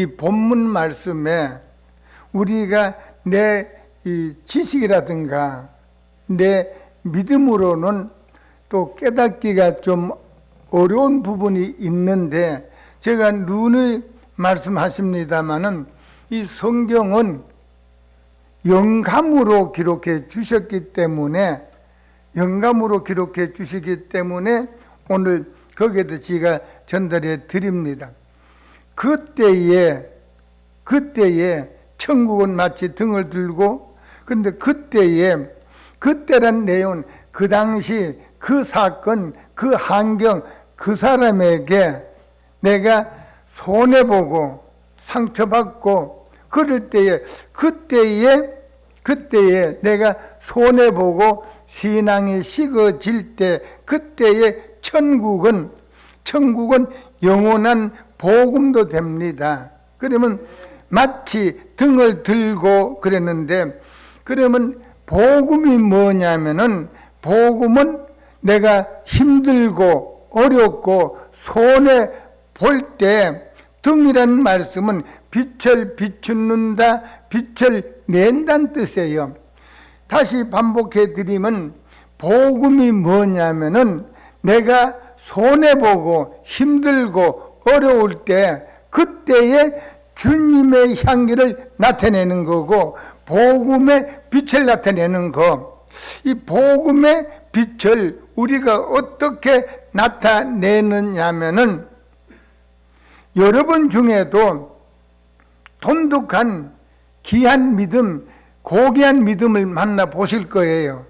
이 본문 말씀에 우리가 내이 지식이라든가 내 믿음으로는 또 깨닫기가 좀 어려운 부분이 있는데 제가 눈의 말씀하십니다마는 이 성경은 영감으로 기록해 주셨기 때문에 영감으로 기록해 주시기 때문에 오늘 거기에도 제가 전달해 드립니다. 그때에 그때에 천국은 마치 등을 들고 그런데 그때에 그때란 내용은 그 당시 그 사건 그 환경 그 사람에게 내가 손해 보고 상처받고 그럴 때에 그때에 그때에 내가 손해 보고 신앙이 식어질 때 그때에 천국은 천국은 영원한 복음도 됩니다. 그러면 마치 등을 들고 그랬는데 그러면 복음이 뭐냐면은 복음은 내가 힘들고 어렵고 손해 볼 때 등이라는 말씀은 빛을 비추는다, 빛을 낸다는 뜻이에요. 다시 반복해 드리면 복음이 뭐냐면은 내가 손해 보고 힘들고 어려울 때 그때에 주님의 향기를 나타내는 거고 복음의 빛을 나타내는 거. 이 복음의 빛을 우리가 어떻게 나타내느냐면은 여러분 중에도 돈독한 귀한 믿음, 고귀한 믿음을 만나 보실 거예요.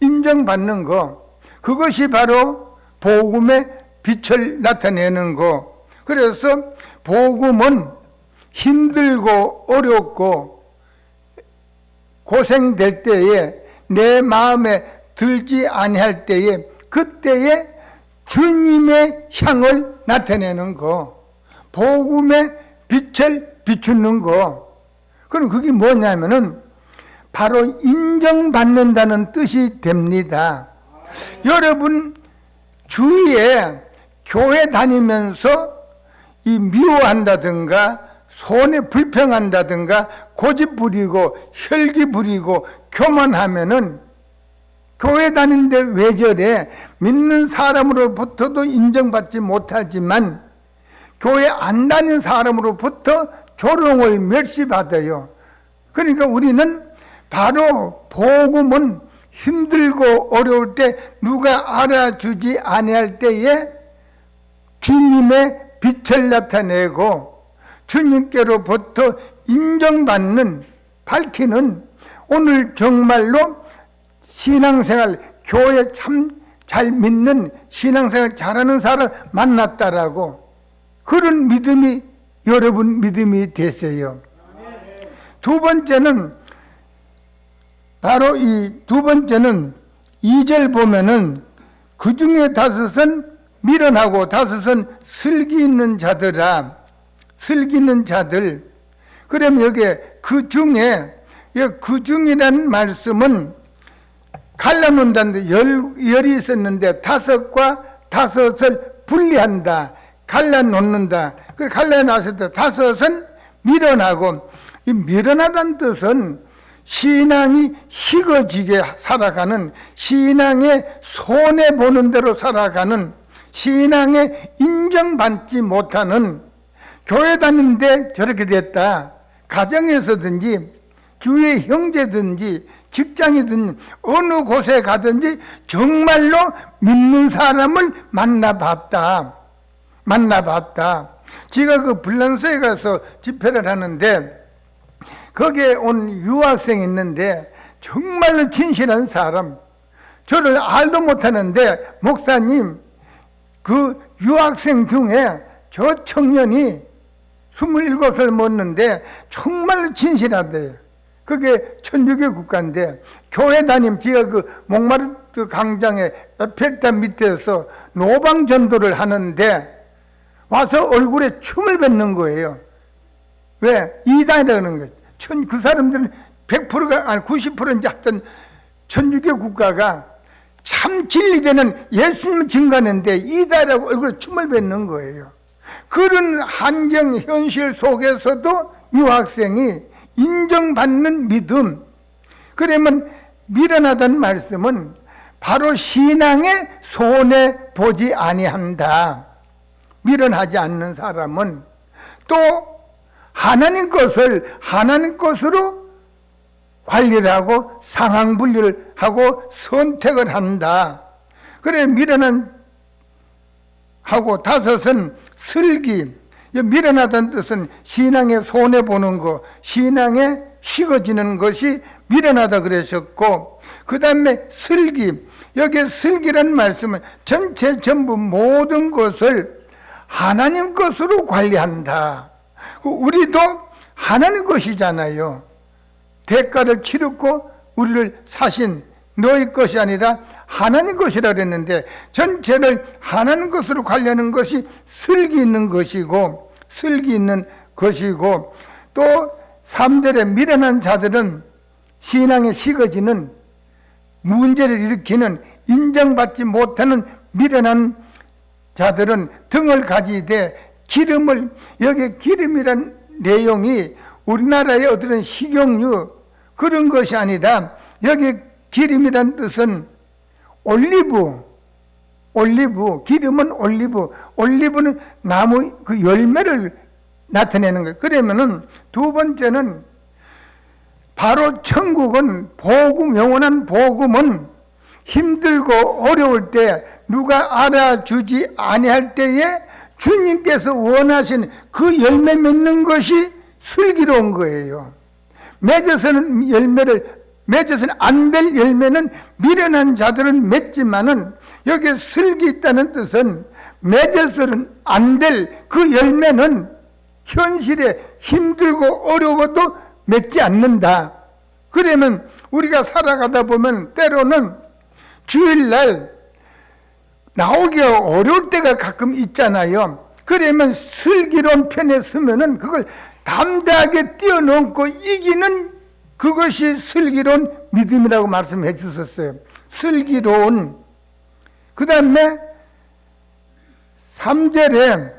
인정받는 거. 그것이 바로 복음의 빛을 나타내는 거. 그래서 복음은 힘들고 어렵고 고생될 때에 내 마음에 들지 아니할 때에 그때에 주님의 향을 나타내는 거. 복음의 빛을 비추는 거. 그럼 그게 뭐냐면은 바로 인정받는다는 뜻이 됩니다. 여러분 주위에 교회 다니면서 이 미워한다든가 손에 불평한다든가 고집 부리고 혈기 부리고 교만하면은 교회 왜 저래 믿는 사람으로부터도 인정받지 못하지만 교회 안 다니는 사람으로부터 조롱을 멸시받아요. 그러니까 우리는 바로 복음은 힘들고 어려울 때 누가 알아주지 아니할 때에 주님의 빛을 나타내고 주님께로부터 인정받는 밝히는 오늘 정말로 신앙생활 교회 참 잘 믿는 신앙생활 잘하는 사람 만났다라고 그런 믿음이 여러분 믿음이 됐어요. 두 번째는 바로 이 두 번째는 2절 보면은 그 중에 다섯은 미련하고 다섯은 슬기 있는 자들아. 슬기 있는 자들. 그럼 여기 그 중에 그 중이라는 말씀은 갈라놓는다는데 열, 열이 있었는데 다섯과 다섯을 분리한다. 갈라놓는다. 그 갈라놨을 때 다섯은 미련하고 이 미련하다는 뜻은 신앙이 식어지게 살아가는 신앙의 손해 보는 대로 살아가는 신앙에 인정받지 못하는 교회 다니는데 저렇게 됐다. 가정에서든지 주위의 형제든지 직장이든 어느 곳에 가든지 정말로 믿는 사람을 만나봤다. 만나봤다. 제가 그 불란서에 가서 집회를 하는데 거기에 온 유학생이 있는데 정말로 진실한 사람. 저를 알도 못하는데 목사님 그 유학생 중에 저 청년이 27살 먹는데 정말 진실하대요. 그게 천주교 국가인데 교회 다님 제가 그 목마르트 강장에 에펠탑 밑에서 노방 전도를 하는데 와서 얼굴에 춤을 뱉는 거예요. 왜? 이단이라는 거죠. 천, 그 사람들은 100%가, 아니 90% 이제 하여튼 천주교 국가가 참 진리되는 예수님을 증거하는데 이다라고 얼굴에 춤을 뱉는 거예요. 그런 환경 현실 속에서도 유학생이 인정받는 믿음 그러면 미련하다는 말씀은 바로 신앙에 손해 보지 아니한다. 미련하지 않는 사람은 또 하나님 것을 하나님 것으로 관리를 하고 상황 분리를 하고 선택을 한다. 그래 미련한 하고 다섯은 슬기. 이 미련하다는 뜻은 신앙에 손해 보는 거, 신앙에 식어지는 것이 미련하다 그러셨고, 그 다음에 슬기. 여기 슬기라는 말씀은 전체 전부 모든 것을 하나님 것으로 관리한다. 그 우리도 하나님 것이잖아요. 대가를 치르고 우리를 사신 너희 것이 아니라 하나님 것이라 그랬는데 전체를 하나님 것으로 관리하는 것이 슬기 있는 것이고 슬기 있는 것이고 또 3절에 미련한 자들은 신앙에 식어지는 문제를 일으키는 인정받지 못하는 미련한 자들은 등을 가지되 기름을 여기 기름이란 내용이 우리나라의 어떤 식용유 그런 것이 아니라 여기 기름이란 뜻은 올리브 올리브 기름은 올리브 올리브는 나무 그 열매를 나타내는 거예요. 그러면은 두 번째는 바로 천국은 복음 영원한 복음은 힘들고 어려울 때 누가 알아주지 아니할 때에 주님께서 원하신 그 열매 맺는 것이 슬기로운 거예요. 맺어서는 열매를 맺어서는 안 될 열매는 미련한 자들은 맺지만은 여기 슬기 있다는 뜻은 맺어서는 안 될 그 열매는 현실에 힘들고 어려워도 맺지 않는다. 그러면 우리가 살아가다 보면 때로는 주일날 나오기가 어려울 때가 가끔 있잖아요. 그러면 슬기로운 편에 서면은 그걸 담대하게 뛰어넘고 이기는 그것이 슬기로운 믿음이라고 말씀해 주셨어요. 슬기로운. 그 다음에 3절에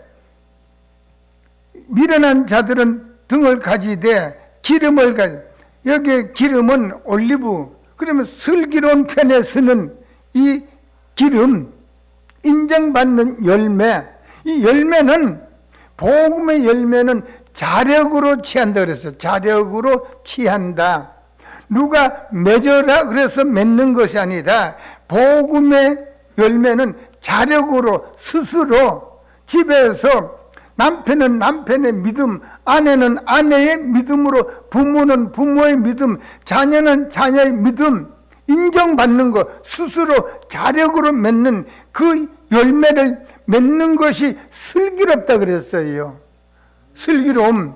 미련한 자들은 등을 가지되 기름을 가지 여기 기름은 올리브 그러면 슬기로운 편에 서는 이 기름 인정받는 열매 이 열매는 복음의 열매는 자력으로 취한다 그랬어요. 자력으로 취한다. 누가 맺어라 그래서 맺는 것이 아니라 복음의 열매는 자력으로 스스로 집에서 남편은 남편의 믿음, 아내는 아내의 믿음으로 부모는 부모의 믿음, 자녀는 자녀의 믿음 인정받는 것 스스로 자력으로 맺는 그 열매를 맺는 것이 슬기롭다 그랬어요. 슬기로움.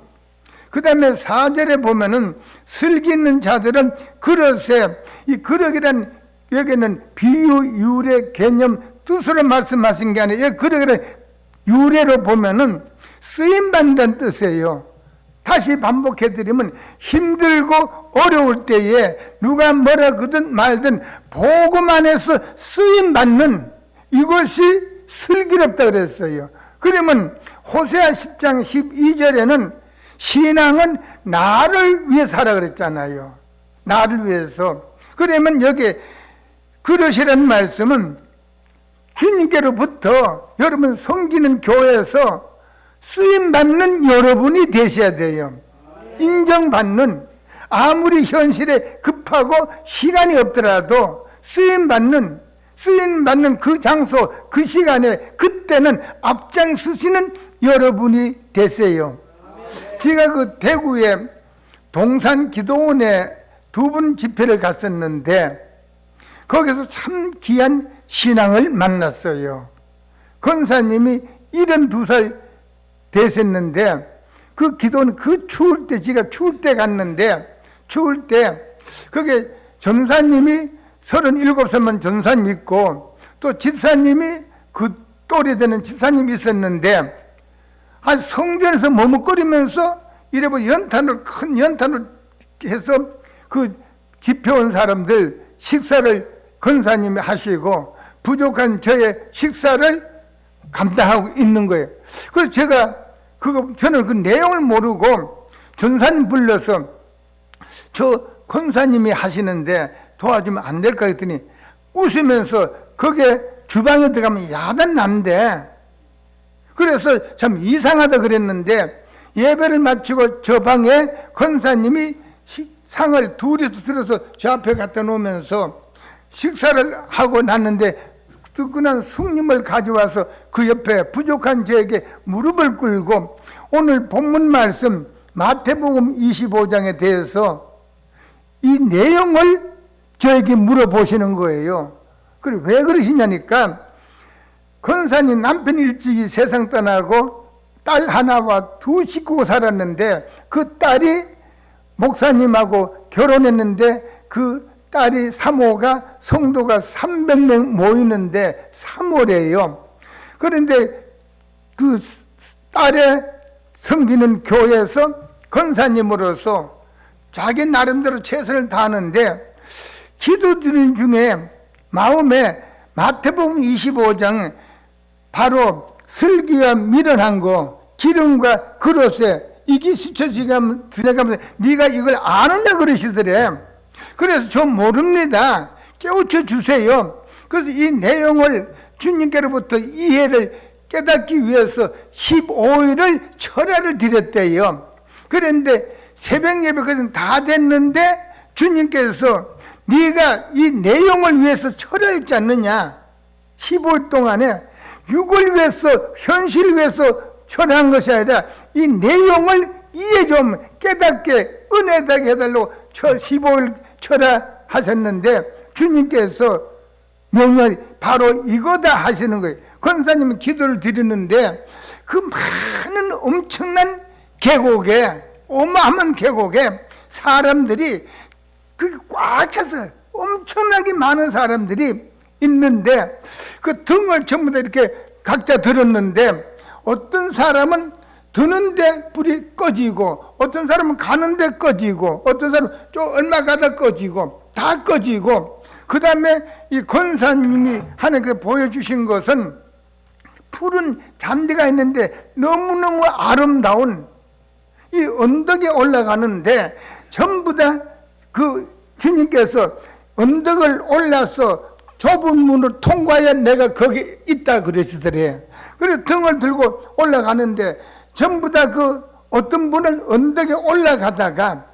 그 다음에 4절에 보면은 슬기 있는 자들은 그릇에, 이 그릇이란 여기는 비유, 유래, 개념, 뜻으로 말씀하신 게 아니라 이 그릇이란 유래로 보면은 쓰임받는 뜻이에요. 다시 반복해드리면 힘들고 어려울 때에 누가 뭐라 그든 말든 복음 안에서 쓰임받는 이것이 슬기롭다 그랬어요. 그러면 호세아 10장 12절에는 신앙은 나를 위해 살아 그랬잖아요. 나를 위해서. 그러면 여기 그릇이라는 말씀은 주님께로부터 여러분 섬기는 교회에서 쓰임받는 여러분이 되셔야 돼요. 인정받는 아무리 현실에 급하고 시간이 없더라도 쓰임받는 쓰임 받는 그 장소 그 시간에 그때는 앞장서시는 여러분이 되세요. 제가 그 대구에 동산 기도원에 두 분 집회를 갔었는데 거기서 참 귀한 신앙을 만났어요. 권사님이 72살 되셨는데 그 기도는 그 추울 때 제가 추울 때 갔는데 추울 때 그게 전사님이 37살만 전사님 있고 또 집사님이 그 또래 되는 집사님이 있었는데 한 성전에서 머뭇거리면서 이래보 연탄을 큰 연탄을 해서 그 집회 온 사람들 식사를 건사님이 하시고 부족한 저의 식사를 감당하고 있는 거예요. 그래서 제가 그거 저는 그 내용을 모르고 전사님 불러서 저 권사님이 하시는데 도와주면 안 될까 했더니 웃으면서 거기에 주방에 들어가면 야단 난대. 그래서 참 이상하다 그랬는데 예배를 마치고 저 방에 권사님이 시- 상을 둘이서 들어서 저 앞에 갖다 놓으면서 식사를 하고 났는데 뜨끈한 숭님을 가져와서 그 옆에 부족한 저에게 무릎을 꿇고 오늘 본문 말씀 마태복음 25장에 대해서 이 내용을 저에게 물어보시는 거예요. 그래 왜 그러시냐니까 권사님 남편 일찍이 세상 떠나고 딸 하나와 두 식구가 살았는데 그 딸이 목사님하고 결혼했는데 그 딸이 사모가 성도가 300명 모이는데 사모래요. 그런데 그 딸의 섬기는 교회에서 권사님으로서 자기 나름대로 최선을 다하는데 기도드린 중에 마음에 마태복음 25장 바로 슬기와 미련한 거 기름과 그릇에 이게 스쳐지가면 들어가면서 네가 이걸 아느냐 그러시더래. 그래서 저 모릅니다. 깨우쳐 주세요. 그래서 이 내용을 주님께로부터 이해를 깨닫기 위해서 15일을 철야를 드렸대요. 그런데 새벽 예배까지는 다 됐는데 주님께서 네가 이 내용을 위해서 철야했지 않느냐 15일 동안에 6을 위해서 현실을 위해서 철회한 것이 아니라 이 내용을 이해 좀 깨닫게 은혜하게 해달라고 15일 철회하셨는데 주님께서 명령이 바로 이거다 하시는 거예요. 권사님은 기도를 드리는데 그 많은 엄청난 계곡에 어마어마한 계곡에 사람들이 그게 꽉 차서 엄청나게 많은 사람들이 있는데 그 등을 전부 다 이렇게 각자 들었는데 어떤 사람은 드는데 불이 꺼지고 어떤 사람은 가는데 꺼지고 어떤 사람은 좀 얼마 가다 꺼지고 다 꺼지고 그 다음에 이 권사님이 하나님께 보여주신 것은 푸른 잔디가 있는데 너무너무 아름다운 이 언덕에 올라가는데 전부 다 그 주님께서 언덕을 올라서 좁은 문을 통과해야 내가 거기 있다 그러시더래. 그래서 등을 들고 올라가는데 전부 다 그 어떤 분은 언덕에 올라가다가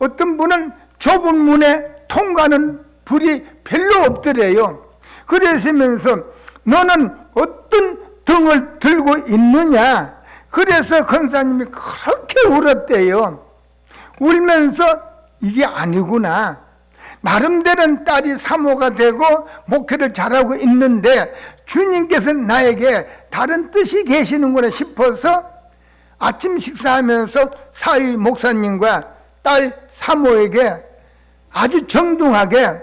어떤 분은 좁은 문에 통과하는 불이 별로 없더래요. 그러시면서 너는 어떤 등을 들고 있느냐? 그래서 권사님이 그렇게 울었대요. 울면서 이게 아니구나. 나름대로는 딸이 사모가 되고 목회를 잘하고 있는데 주님께서 나에게 다른 뜻이 계시는구나 싶어서 아침 식사하면서 사위 목사님과 딸 사모에게 아주 정중하게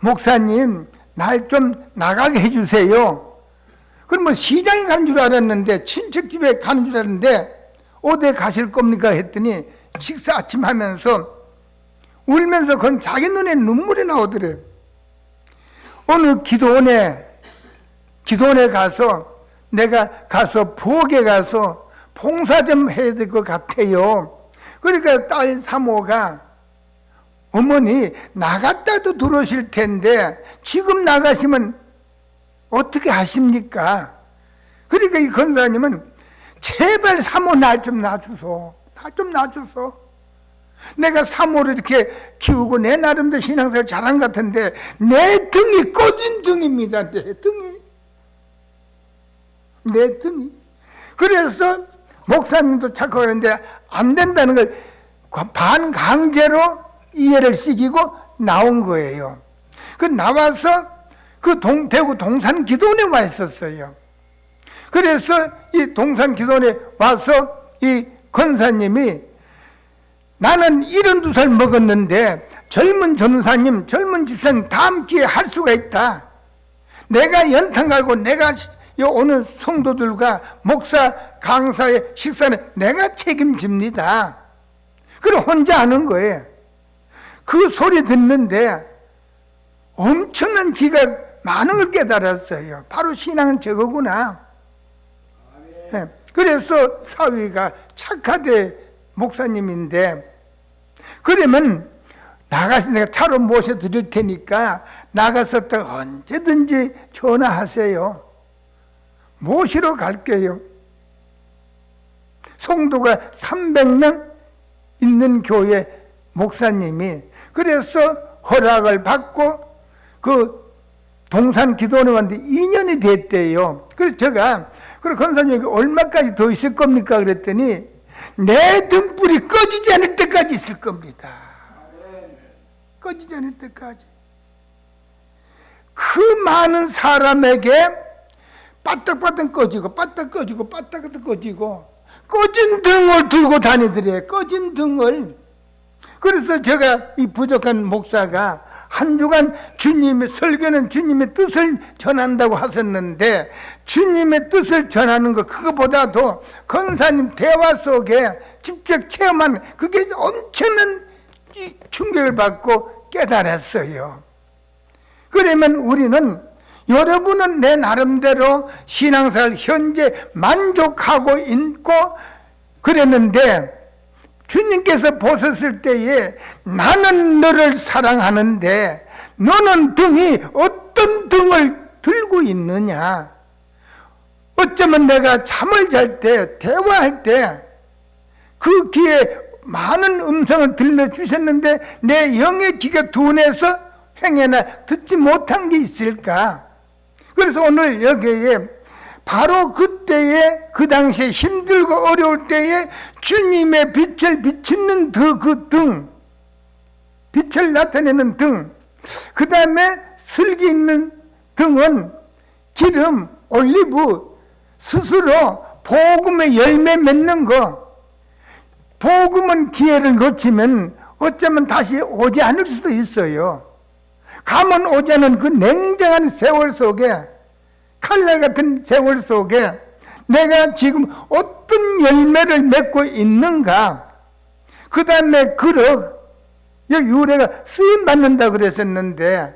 목사님 날 좀 나가게 해주세요. 그럼 뭐 시장에 가는 줄 알았는데 친척 집에 가는 줄 알았는데 어디 가실 겁니까 했더니 식사 아침 하면서 울면서 그건 자기 눈에 눈물이 나오더래. 어느 기도원에, 기도원에 가서 내가 가서 부엌에 가서 봉사 좀 해야 될 것 같아요. 그러니까 딸 사모가 어머니 나갔다도 들어오실 텐데 지금 나가시면 어떻게 하십니까? 그러니까 이 권사님은 제발 사모 날 좀 놔주소. 날좀 놔주소. 내가 사모를 이렇게 키우고 내 나름대로 신앙생활 잘한 것 같은데 내 등이 꺼진 등입니다. 내 등이. 내 등이. 그래서 목사님도 착각하는데 안 된다는 걸 반강제로 이해를 시키고 나온 거예요. 그 나와서 그 동, 대구 동산 기도원에 와 있었어요. 그래서 이 동산 기도원에 와서 이 권사님이 나는 72살 먹었는데 젊은 전사님, 젊은 집사님 다 함께 할 수가 있다. 내가 연탄 갈고 내가 요 오는 성도들과 목사, 강사의 식사는 내가 책임집니다. 그럼 혼자 하는 거예요. 그 소리 듣는데 엄청난 지가 많은 걸 깨달았어요. 바로 신앙은 저거구나. 예, 그래서 사위가 착하대 목사님인데 그러면 나가서 내가 차로 모셔 드릴 테니까 나가서 또 언제든지 전화하세요. 모시러 갈게요. 성도가 300명 있는 교회 목사님이 그래서 허락을 받고 그 동산 기도원한테 2년이 됐대요. 그래서 제가 그래 권사님 얼마까지 더 있을 겁니까? 그랬더니 내 등불이 꺼지지 않을 때까지 있을 겁니다. 꺼지지 않을 때까지. 그 많은 사람에게 빠딱빠딱 꺼지고 빠딱 꺼지고 빠딱 꺼지고 꺼진 등을 들고 다니더래. 꺼진 등을. 그래서 제가 이 부족한 목사가 한 주간 주님의 설교는 주님의 뜻을 전한다고 하셨는데 주님의 뜻을 전하는 것 그거보다도 권사님 대화 속에 직접 체험한 그게 엄청난 이 충격을 받고 깨달았어요. 그러면 우리는 여러분은 내 나름대로 신앙생활 현재 만족하고 있고 그랬는데 주님께서 보셨을 때에 나는 너를 사랑하는데 너는 등이 어떤 등을 들고 있느냐? 어쩌면 내가 잠을 잘 때, 대화할 때 그 귀에 많은 음성을 들려 주셨는데 내 영의 귀가 둔해서 행해나 듣지 못한 게 있을까? 그래서 오늘 여기에 바로 그때에 그 당시에 힘들고 어려울 때에 주님의 빛을 비치는 그 등, 빛을 나타내는 등, 그 다음에 슬기 있는 등은 기름, 올리브, 스스로 복음의 열매 맺는 거. 복음은 기회를 놓치면 어쩌면 다시 오지 않을 수도 있어요. 가면 않은 그 냉정한 세월 속에 칼날 같은 세월 속에 내가 지금 어떤 열매를 맺고 있는가? 그 다음에 그릇, 유래가 쓰임 받는다 그랬었는데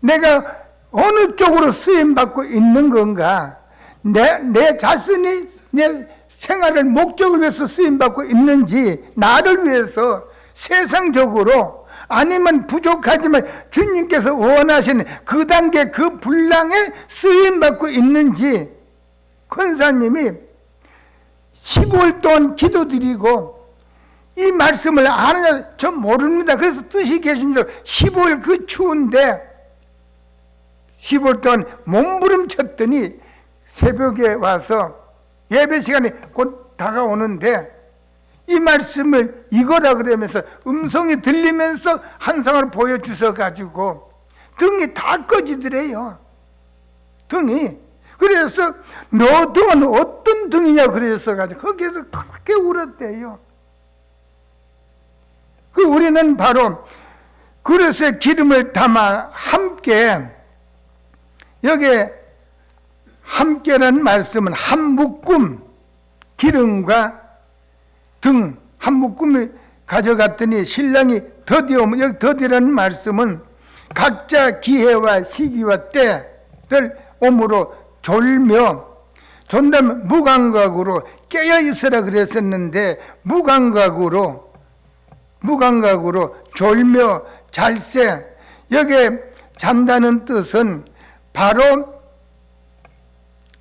내가 어느 쪽으로 쓰임 받고 있는 건가? 내, 내 자신이 내 생활을 목적을 위해서 쓰임 받고 있는지 나를 위해서 세상적으로 아니면 부족하지만 주님께서 원하시는 그 단계 그 분량에 쓰임 받고 있는지 권사님이 15일 동안 기도드리고 이 말씀을 아느냐 저 모릅니다. 그래서 뜻이 계신 줄 15일 그 추운데 15일 동안 몸부림쳤더니 새벽에 와서 예배 시간이 곧 다가오는데 이 말씀을 이거라 그러면서 음성이 들리면서 한상을 보여주셔 가지고 등이 다 꺼지더래요. 등이. 그래서 너 등은 어떤 등이냐 그래서 가지고 거기에서 크게 울었대요. 그 우리는 바로 그릇에 기름을 담아 함께 여기에 함께라는 말씀은 한 묶음 기름과 등 한 묶음을 가져갔더니 신랑이 더디어 여기 더디라는 말씀은 각자 기회와 시기와 때를 오므로 졸며 존담 무감각으로 깨어 있으라 그랬었는데 무감각으로 무감각으로 졸며 잘세 여기에 잔다는 뜻은 바로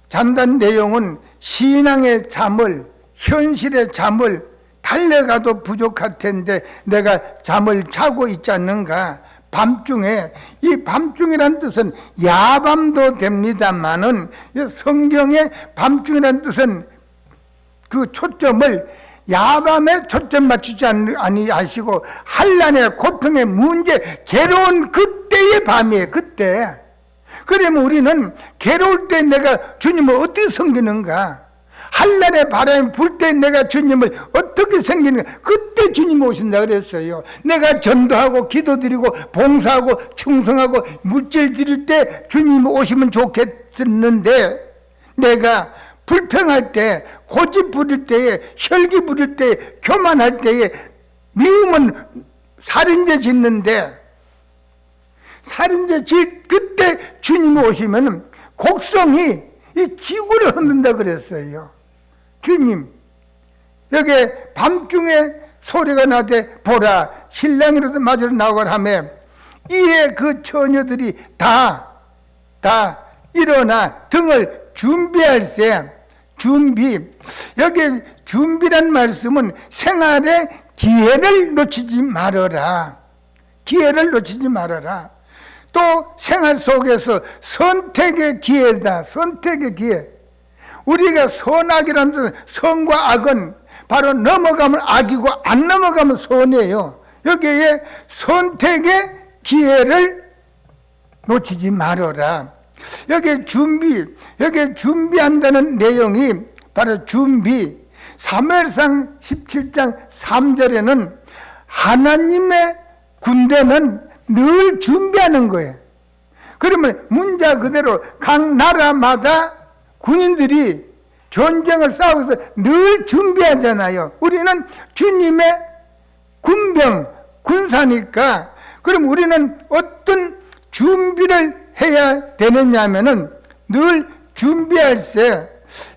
잔다는 내용은 신앙의 잠을 현실의 잠을 달려가도 부족할 텐데 내가 잠을 자고 있지 않는가? 밤중에 이 밤중이란 뜻은 야밤도 됩니다만은 성경의 밤중이란 뜻은 그 초점을 야밤에 초점 맞추지 아니하시고 한란의 고통의 문제 괴로운 그때의 밤이에요 그때. 그러면 우리는 괴로울 때 내가 주님을 어떻게 섬기는가 한날의 바람이 불 때 내가 주님을 어떻게 섬기는가 그때 주님 오신다 그랬어요 내가 전도하고 기도드리고 봉사하고 충성하고 물질 드릴 때 주님 오시면 좋겠었는데 내가 불평할 때, 고집 부릴 때에, 혈기 부릴 때, 교만할 때에, 미움은 살인죄 짓는데, 살인죄 짓, 그때 주님 오시면 곡성이 이 지구를 흔든다 그랬어요. 주님 여기 밤중에 소리가 나되 보라 신랑이라도 맞으러 나오거라 하며 이에 그 처녀들이 다 다 일어나 등을 준비할세. 준비. 여기 준비란 말씀은 생활의 기회를 놓치지 말아라. 기회를 놓치지 말아라. 또 생활 속에서 선택의 기회다. 선택의 기회 우리가 선악이라는 선과 악은 바로 넘어가면 악이고 안 넘어가면 선이에요 여기에 선택의 기회를 놓치지 말아라. 여기 준비, 여기 준비한다는 내용이 바로 준비. 사무엘상 17장 3절에는 하나님의 군대는 늘 준비하는 거예요. 그러면 문자 그대로 각 나라마다 군인들이 전쟁을 싸워서 늘 준비하잖아요. 우리는 주님의 군병, 군사니까 그럼 우리는 어떤 준비를 해야 되느냐면은 늘 준비할세.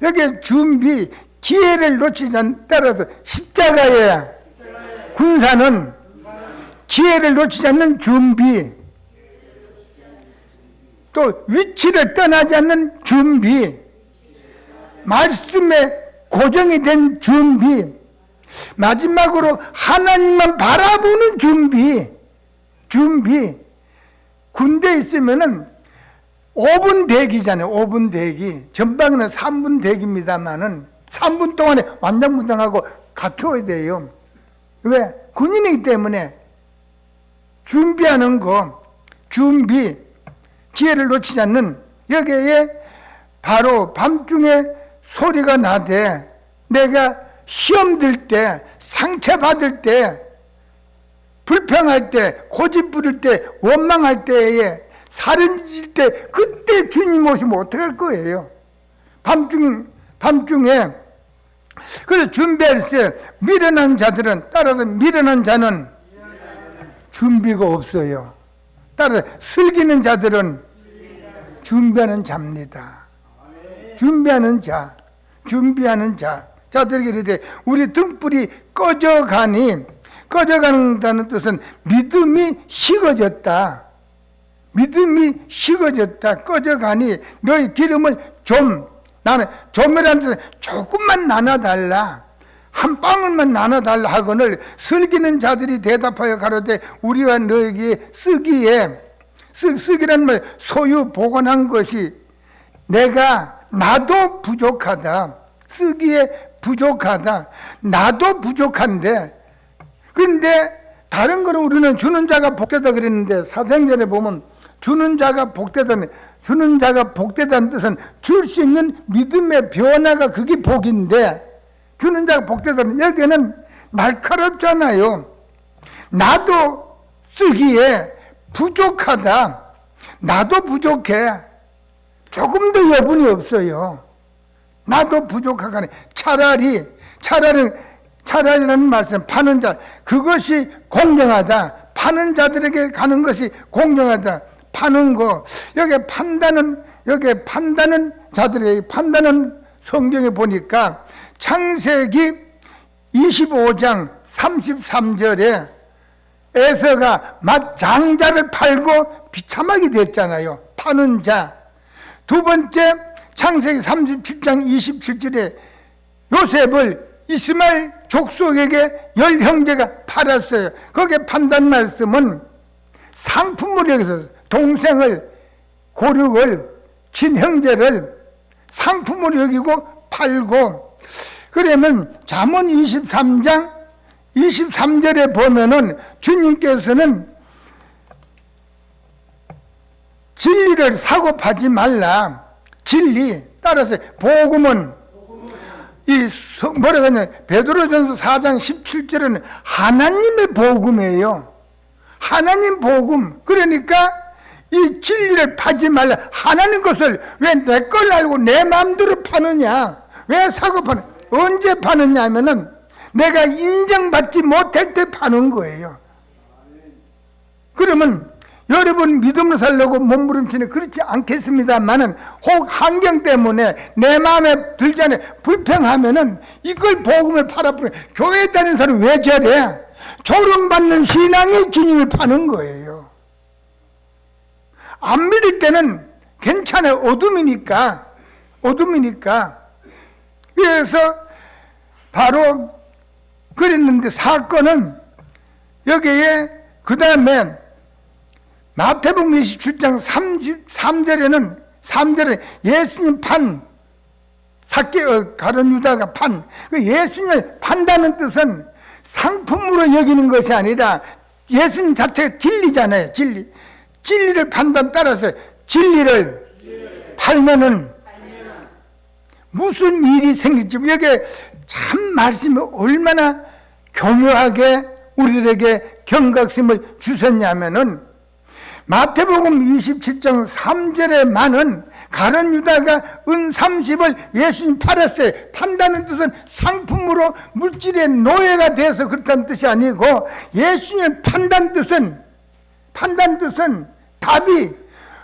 여기 준비, 기회를 놓치지 않 따라서 십자가야. 군사는 기회를 놓치지 않는 준비. 또 위치를 떠나지 않는 준비. 말씀에 고정이 된 준비. 마지막으로 하나님만 바라보는 준비. 준비. 군대에 있으면은 5분 대기잖아요. 5분 대기. 전방에는 3분 대기입니다만은 3분 동안에 완장무장하고 갖춰야 돼요. 왜? 군인이기 때문에 준비하는 거, 준비, 기회를 놓치지 않는 여기에 바로 밤중에 소리가 나되 내가 시험 들 때, 상처 받을 때, 불평할 때, 고집 부릴 때, 원망할 때에 살인 질 때 그때 주님 오시면 어떡할 거예요? 밤중 밤중에 그래서 준비할 때 미련한 자들은 따라서 미련한 자는 준비가 없어요. 따라서 슬기는 자들은 준비하는 자입니다. 준비하는 자, 준비하는 자. 자들에게 이르되 우리 등불이 꺼져가니 꺼져간다는 뜻은 믿음이 식어졌다. 믿음이 식어졌다. 꺼져가니 너희 기름을 좀 나는 좀이라는 뜻은 조금만 나눠달라. 한 방울만 나눠달라 하거늘 슬기는 자들이 대답하여 가로되 우리와 너에게 쓰기에 쓰, 쓰기란 말 소유 보관한 것이 내가 나도 부족하다. 쓰기에 부족하다. 나도 부족한데 그런데 다른 거는 우리는 주는 자가 복되다 그랬는데 사생전에 보면 주는 자가 복되다는 주는 자가 복되다는 뜻은 줄 수 있는 믿음의 변화가 그게 복인데 주는 자가 복되다는 여기는 날카롭잖아요. 나도 쓰기에 부족하다. 나도 부족해. 조금 더 여분이 없어요. 나도 부족하가네. 차라리 차라리 차라리라는 말씀 파는 자 그것이 공정하다. 파는 자들에게 가는 것이 공정하다. 파는 거 여기 판다는 여기 판다는 자들에게 판다는 성경에 보니까 창세기 25장 33절에 에서가 막 장자를 팔고 비참하게 됐잖아요. 파는 자. 두 번째 창세기 37장 27절에 요셉을 이스마엘 족속에게 열 형제가 팔았어요. 거기에 판단 말씀은 상품으로 여기서 동생을 고륙을 친형제를 상품으로 여기고 팔고 그러면 잠언 23장 23절에 보면은 주님께서는 진리를 사고 파지 말라. 진리. 따라서 복음은 이 뭐라고 하냐 베드로전서 4장 17절에는 하나님의 복음이에요. 하나님 복음. 그러니까 이 진리를 파지 말라. 하나님 것을 왜 내 걸 알고 내 마음대로 파느냐? 왜 사고 파느? 언제 파느냐 하면은 내가 인정받지 못할 때 파는 거예요. 그러면 여러분 믿음을 살려고 몸부림치는 그렇지 않겠습니다만은 혹 환경 때문에 내 마음에 들지 않아 불평하면은 이걸 복음을 팔아버려 교회 다니는 사람 왜 저래? 조롱받는 신앙이 주님을 파는 거예요. 안 믿을 때는 괜찮아요. 어둠이니까. 어둠이니까. 그래서 바로 그랬는데 사건은 여기에 그 다음에 마태복음 27장 33절에는 3절에 예수님 판 사케 어, 가론 유다가 판 그 예수님을 판다는 뜻은 상품으로 여기는 것이 아니라 예수님 자체가 진리잖아요 진리. 진리를 판단 따라서 진리를 팔면은 무슨 일이 생길지 여기에 참 말씀이 얼마나 교묘하게 우리에게 경각심을 주셨냐면은 마태복음 27장 3절에만은 가론 유다가 은 30을 예수님 팔았어요. 판다는 뜻은 상품으로 물질의 노예가 돼서 그렇다는 뜻이 아니고 예수님 판단 뜻은 판단 뜻은 답이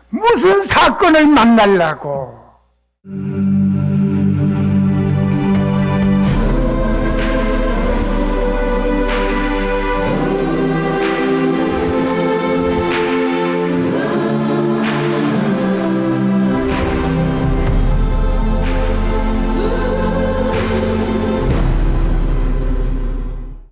무슨 사건을 만나려고